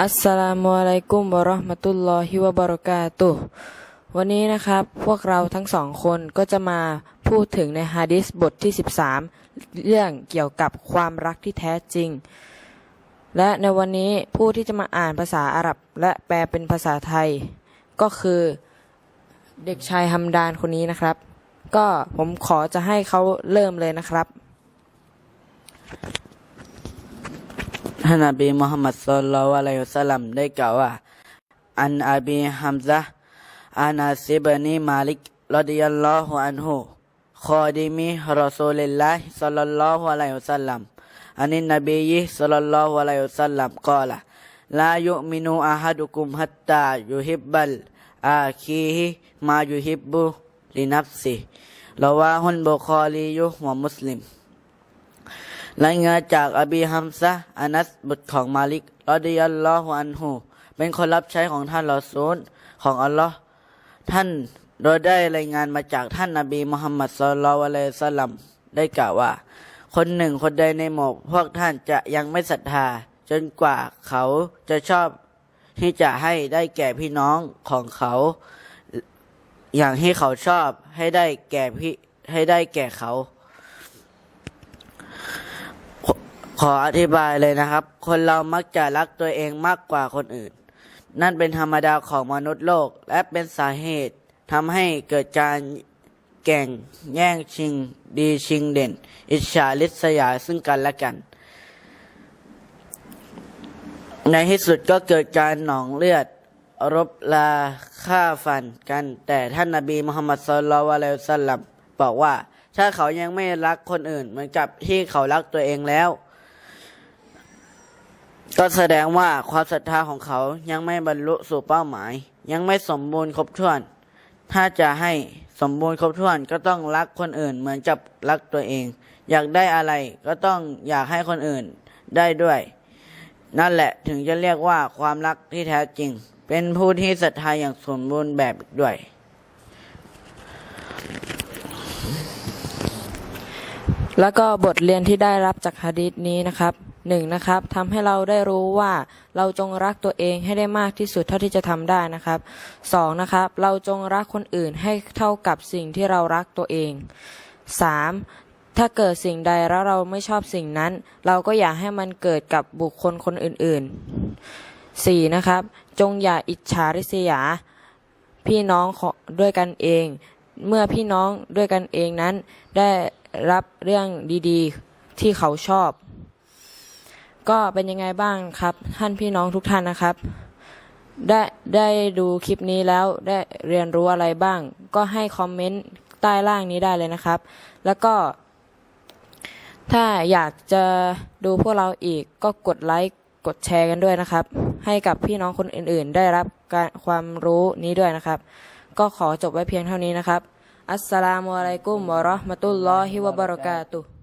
อัสสลามุอะลัยกุมวะราะห์มะตุลลอฮิวะบะเราะกาตุฮ์วันนี้นะครับ พวกเราทั้งสองคนก็จะมาพูดถึงในฮะดิษบทที่ 13 เรื่องเกี่ยวกับความรักที่แท้จริง และในวันนี้ผู้ที่จะมาอ่านภาษาอาหรับ และแปลเป็นภาษาไทย ก็คือเด็กชายฮัมดานคนนี้นะครับ ก็ผมขอจะให้เขาเริ่มเลยนะครับ ท่านนบีมุฮัมมัดศ็อลลัลลอะลัยฮิวะสัลลัมได้กล่าวว่าอันอบีฮัมซะอานาซิบนีมาลิกรอดิยัลลอฮุอันฮุคอดิมิรอซูลิลลาฮิศ็อลลัลลอฮุอะลัยฮิวะสัลลัมอันนินนบียิศ็อลลัลลอฮุอะลัยฮิวะสัลลัมกล่าวลายุมินูอะฮัดุกุมฮัตตายุฮิบบัลอาคีฮิมายุฮิบบุลินัฟซิรอวาฮุนบุคอรียุวะมุสลิม รายงานจากอบีฮัมซะอานัสบุตรของมาลิกรอดิยัลลอฮุอันฮูเป็นคนรับใช้ของท่านรอซูลของอัลลอฮ์ท่านโดยได้รายงานมาจากท่านนบีมุฮัมมัดศ็อลลัลลอฮุอะลัยฮิวะสัลลัมได้กล่าวว่า คนหนึ่งคนใดในหมู่พวกท่านจะยังไม่ศรัทธา จนกว่าเขาจะชอบที่จะให้ได้แก่พี่น้องของเขา อย่างที่เขาชอบให้ได้แก่พี่ให้ได้แก่เขา ขออธิบายเลยนะครับ คนเรามักจะรักตัวเองมากกว่าคนอื่น นั่นเป็นธรรมดาของมนุษย์โลก และเป็นสาเหตุทำให้เกิดการแก่งแย่งชิง ดีชิงเด่น อิจฉาริษยาซึ่งกันและกัน ในที่สุดก็เกิดการหนองเลือด รบลาฆ่าฟันกัน แต่ท่านนาบีมุฮัมมัดสุลลัลวะลัยฮิวะสัลลัมบอกว่า ถ้าเขายังไม่รักคนอื่น เหมือนกับที่เขารักตัวเองแล้ว ก็แสดงว่าความศรัทธาของเขายังไม่บรรลุสู่เป้าหมาย ยังไม่สมบูรณ์ครบถ้วน ถ้าจะให้สมบูรณ์ครบถ้วนก็ต้องรักคนอื่นเหมือนกับรักตัวเอง อยากได้อะไรก็ต้องอยากให้คนอื่นได้ด้วย นั่นแหละถึงจะเรียกว่าความรักที่แท้จริง เป็นผู้ที่ศรัทธาอย่างสมบูรณ์แบบด้วย แล้วก็บทเรียนที่ได้รับจากฮะดีษนี้นะครับ หนึ่งนะครับทำให้เราได้รู้ว่าเราจงรักตัวเองให้ได้มากที่สุดเท่าที่จะทำได้นะครับสองนะครับเราจงรักคนอื่นให้เท่ากับสิ่งที่เรารักตัวเองสามถ้าเกิดสิ่งใดแล้วเราไม่ชอบสิ่งนั้น เราก็อย่าให้มันเกิดกับบุคคลคนอื่นๆสี่นะครับ จงอย่าอิจฉาริษยา พี่น้องของด้วยกันเอง เมื่อพี่น้องด้วยกันเองนั้นได้รับเรื่องดีๆ ที่เขาชอบ ก็เป็นยังไงบ้างครับ ท่านพี่น้องทุกท่านนะครับ ได้ได้ดูคลิปนี้แล้วได้เรียนรู้อะไรบ้าง ก็ให้คอมเมนต์ใต้ล่างนี้ได้เลยนะครับ แล้วก็ ถ้าอยากจะดูพวกเราอีกก็กดไลค์กดแชร์กันด้วยนะครับ ให้กับพี่น้องคนอื่น ๆ ได้รับการความรู้นี้ด้วยนะครับ ก็ขอจบไว้เพียงเท่านี้นะครับ อัสสลามุอะลัยกุมวะเราะห์มะตุลลอฮิวะบะเราะกาตุฮ์